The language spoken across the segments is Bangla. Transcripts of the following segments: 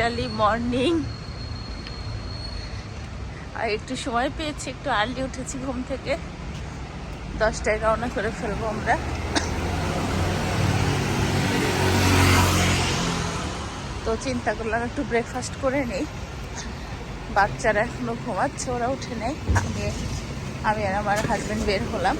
ইটালি মর্নিং আর একটু সময় পেয়েছি, একটু আর্লি উঠেছি ঘুম থেকে। দশটায় রওনা করে ফেলব আমরা। তো চিন্তা করলাম একটু ব্রেকফাস্ট করে নেই। বাচ্চারা এখনও ঘুমাচ্ছে, ওরা উঠে নেই। আমি আমি আর আমার হাজবেন্ড বের হলাম।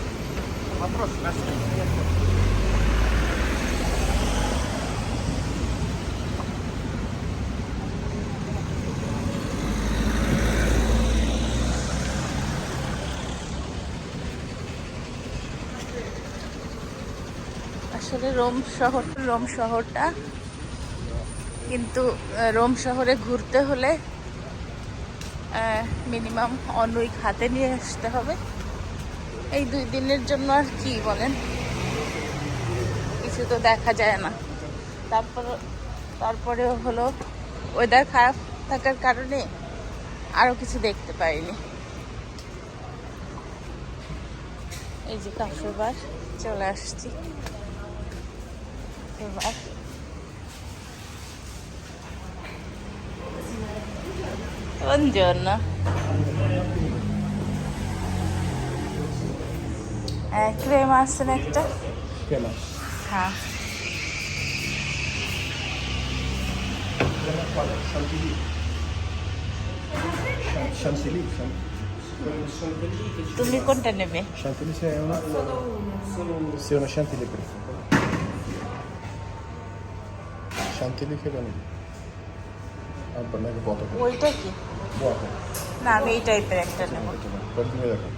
আসলে রোম শহর, রোম শহরটা। কিন্তু রোম শহরে ঘুরতে হলে মিনিমাম অন হাতে নিয়ে আসতে হবে। এই দুই দিনের জন্য আর কি বলেন? কিছু তো দেখা যায় না। তারপর তারপরে হলো ওয়েদার খারাপ থাকার কারণে আরও কিছু দেখতে পাইনি। এই যে কাফে বার চলে আসছি। correct. Buongiorno. Eh, ee, kremasın ekte. Kremas. Ha. Ah. Şantili. Şantili. Şantili. Tu mi contenne neve? Şantili se è una... Solo uno. Se una şantili preferita. শান্তি লিখে কেন? আপনাকে ওইটা কি? না আমি এই টাইপের একটা নেব। দেখো।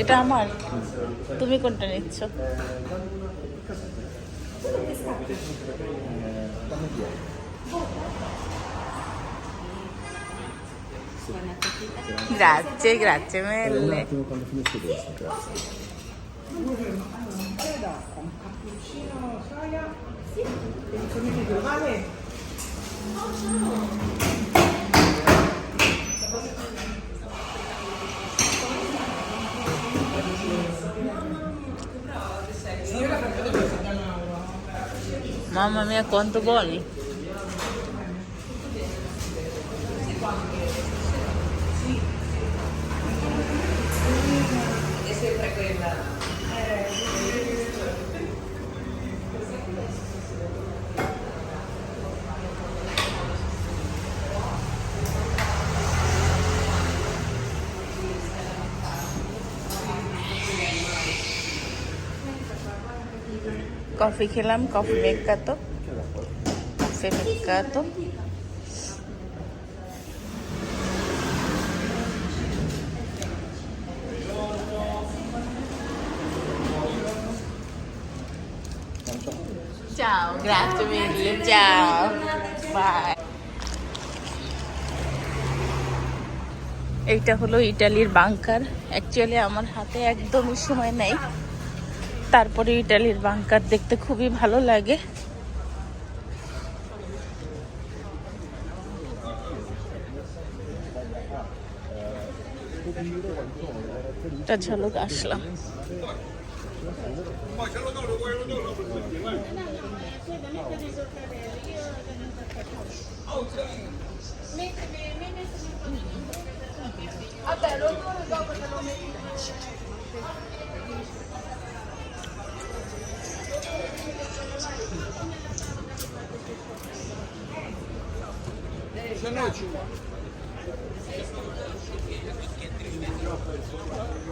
এটা আমার। তুমি কোনটা নিচ্ছ? Thank. Grazie, grazie mille. Un attimo quando finisco questo, grazie. Cappuccino, soia? Mamma mia quanto buoni! Kopi hilang, kopi make katok, coffee. Ciao, grazie mille, ciao. Bye. এইটা হলো ইটালির বাংকার। অ্যাকচুয়ালি আমার হাতে একদমই সময় নেই। তারপরে ইটালির বাংকার দেখতে খুবই ভালো লাগে। একটা ঝলক আসলাম। mas eu dou eu vou eu dou não precisa não não não é só da minha sorte a velha eu não tenho para fazer não não não não não não